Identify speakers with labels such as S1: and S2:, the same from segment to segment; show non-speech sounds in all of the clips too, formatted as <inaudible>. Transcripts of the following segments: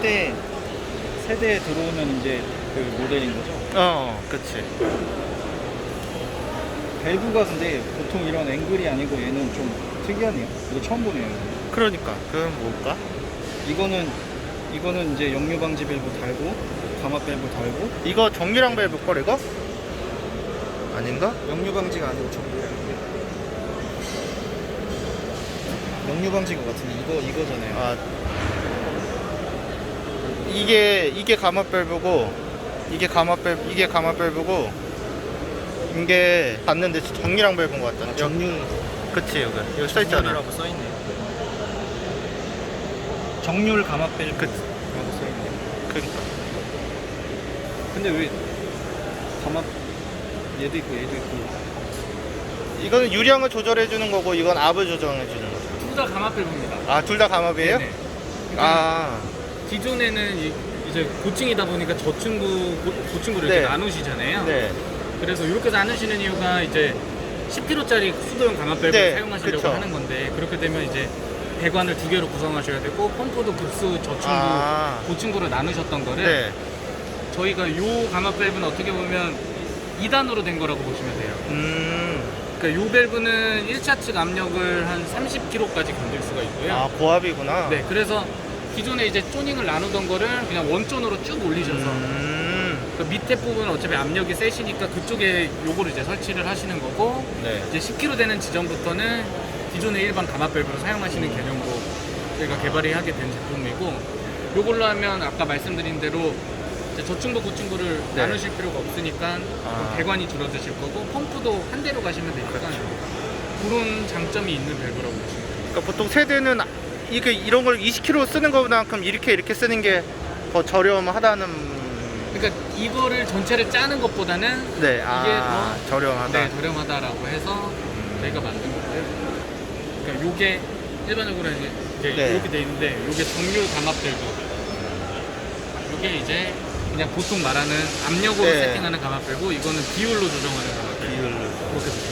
S1: 세대 세대에 들어오는 이제 그 모델인 거죠.
S2: 어, 그치.
S1: 밸브가 근데 보통 이런 앵글이 아니고 얘는 좀 특이하네요. 이거 처음 보네요.
S2: 그러니까. 그건 뭘까?
S1: 이거는 이거는 이제 역류 방지 밸브 달고 감압 밸브 달고
S2: 이거 전기랑 밸브 걸 이거? 아닌가?
S1: 역류 방지가 아니고 전기예요. 역류 방지가 같은데 이거 이거잖아요.
S2: 아 이게 이게 감압 밸브고 이게 감압 밸브 이게 감압 밸브고 이게 봤는데 전기랑 밸브인 것 같다.
S1: 아, 정류
S2: 그치 여기 여기 써 있잖아.
S1: 정률이라고 써 있네요. 정률 감압 밸브
S2: 그치.
S1: 라고 써 있네요.
S2: 그러니까.
S1: 근데 왜 감압 얘도 있고 얘도 있고
S2: 이거는 유량을 조절해 주는 거고 이건 압을 조절해 주는 거죠.
S3: 둘 다 감압 밸브입니다.
S2: 아둘 다 감압이에요?
S3: 그러니까
S2: 아
S3: 기존에는 이, 제 고층이다 보니까 저층구 고, 고층구를
S2: 네.
S3: 이렇게 나누시잖아요.
S2: 네.
S3: 그래서 이렇게 나누시는 이유가 이제 10kg짜리 수도용 감압 밸브를
S2: 네,
S3: 사용하시려고
S2: 그쵸.
S3: 하는 건데 그렇게 되면 이제 배관을 두 개로 구성하셔야 되고 펌프도 급수 저층구
S2: 아.
S3: 고층구로 나누셨던 거를
S2: 네.
S3: 저희가 요 감압 밸브는 어떻게 보면 2단으로 된 거라고 보시면 돼요.
S2: 음.
S3: 그러니까 요 밸브는 1차 측 압력을 한 30kg까지 견딜 수가 있고요.
S2: 아 고압이구나.
S3: 네, 그래서 기존에 이제 쪼닝을 나누던 거를 그냥 원존으로 쭉 올리셔서
S2: 음.
S3: 그 밑에 부분은 어차피 압력이 세시니까 그쪽에 요거를 이제 설치를 하시는 거고
S2: 네.
S3: 이제 10kg 되는 지점부터는 기존의 일반 밸브를 사용하시는 개념으로 저희가 개발이 하게 된 제품이고 요걸로 하면 아까 말씀드린 대로 이제 저층부 고층부를
S2: 네.
S3: 나누실 필요가 없으니까
S2: 아.
S3: 배관이 줄어드실 거고 펌프도 한 대로 가시면 되니까
S2: 그렇죠.
S3: 그런 장점이 있는 밸브라고 보시면 돼요.
S2: 그러니까 보통 세대는 이게 이런 걸 20kg 쓰는 것보다만큼 이렇게 이렇게 쓰는 게 더 저렴하다는.
S3: 그러니까 이거를 전체를 짜는 것보다는
S2: 네.
S3: 이게
S2: 아
S3: 더
S2: 저렴하다.
S3: 네, 저렴하다라고 해서 저희가 만든 거고요. 그러니까 요게 일반적으로 이제 이제
S2: 네.
S3: 이렇게 돼 있는데 요게 정률 감압 밸브. 요게 이제 그냥 보통 말하는 압력으로
S2: 네.
S3: 세팅하는 감압 밸브, 이거는 비율로 조정하는 감압 밸브.
S2: 비율로.
S3: 그렇게 보시면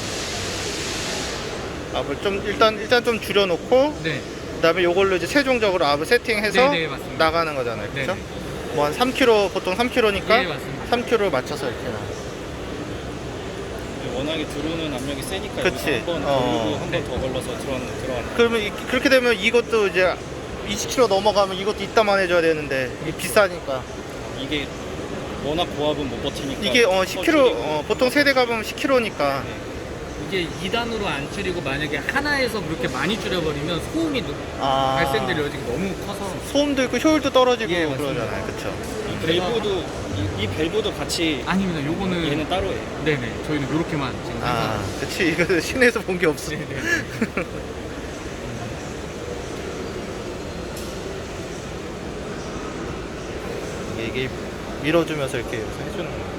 S2: 압을 좀 일단 일단 좀 줄여놓고.
S3: 네.
S2: 그다음에 요걸로 이제 최종적으로 압을 세팅해서
S3: 네, 네, 맞습니다.
S2: 나가는 거잖아요, 그렇죠?
S3: 네,
S2: 뭐 한 3kg 보통 3kg니까
S3: 네, 맞습니다.
S2: 3kg 맞춰서 이렇게 나.
S1: 워낙에 들어오는 압력이 세니까
S2: 그치.
S1: 한번
S2: 어.
S1: 걸고 한 번 더 걸러서 들어가는 들어가는.
S2: 그러면 이- 그렇게 되면 이것도 이제 20kg 넘어가면 이것도 이따만 해줘야 되는데 이게 비싸니까
S1: 이게 워낙 고압은 못 버티니까
S2: 이게
S1: 어더
S2: 10kg
S1: 줄이고.
S2: 어, 보통 세대 가보면 10kg니까
S3: 이게 2단으로 안 줄이고 만약에 하나에서 그렇게 많이 줄여버리면 소음이 너-
S2: 아
S3: 발생될 여지가 너무 커서
S2: 소음도 있고 효율도 떨어지고
S3: 예, 맞습니다.
S2: 그러잖아요, 그렇죠?
S1: 이 밸브도 이, 이 밸브도 같이
S3: 아닙니다. 요거는
S1: 얘는 따로예요.
S3: 네네 저희는 요렇게만 지금
S2: 아, 그치 이거 <laughs> 시내에서 본 게 없어.
S3: 네네. <laughs>
S2: 이게, 밀어주면서 이렇게 해서 해주는 거.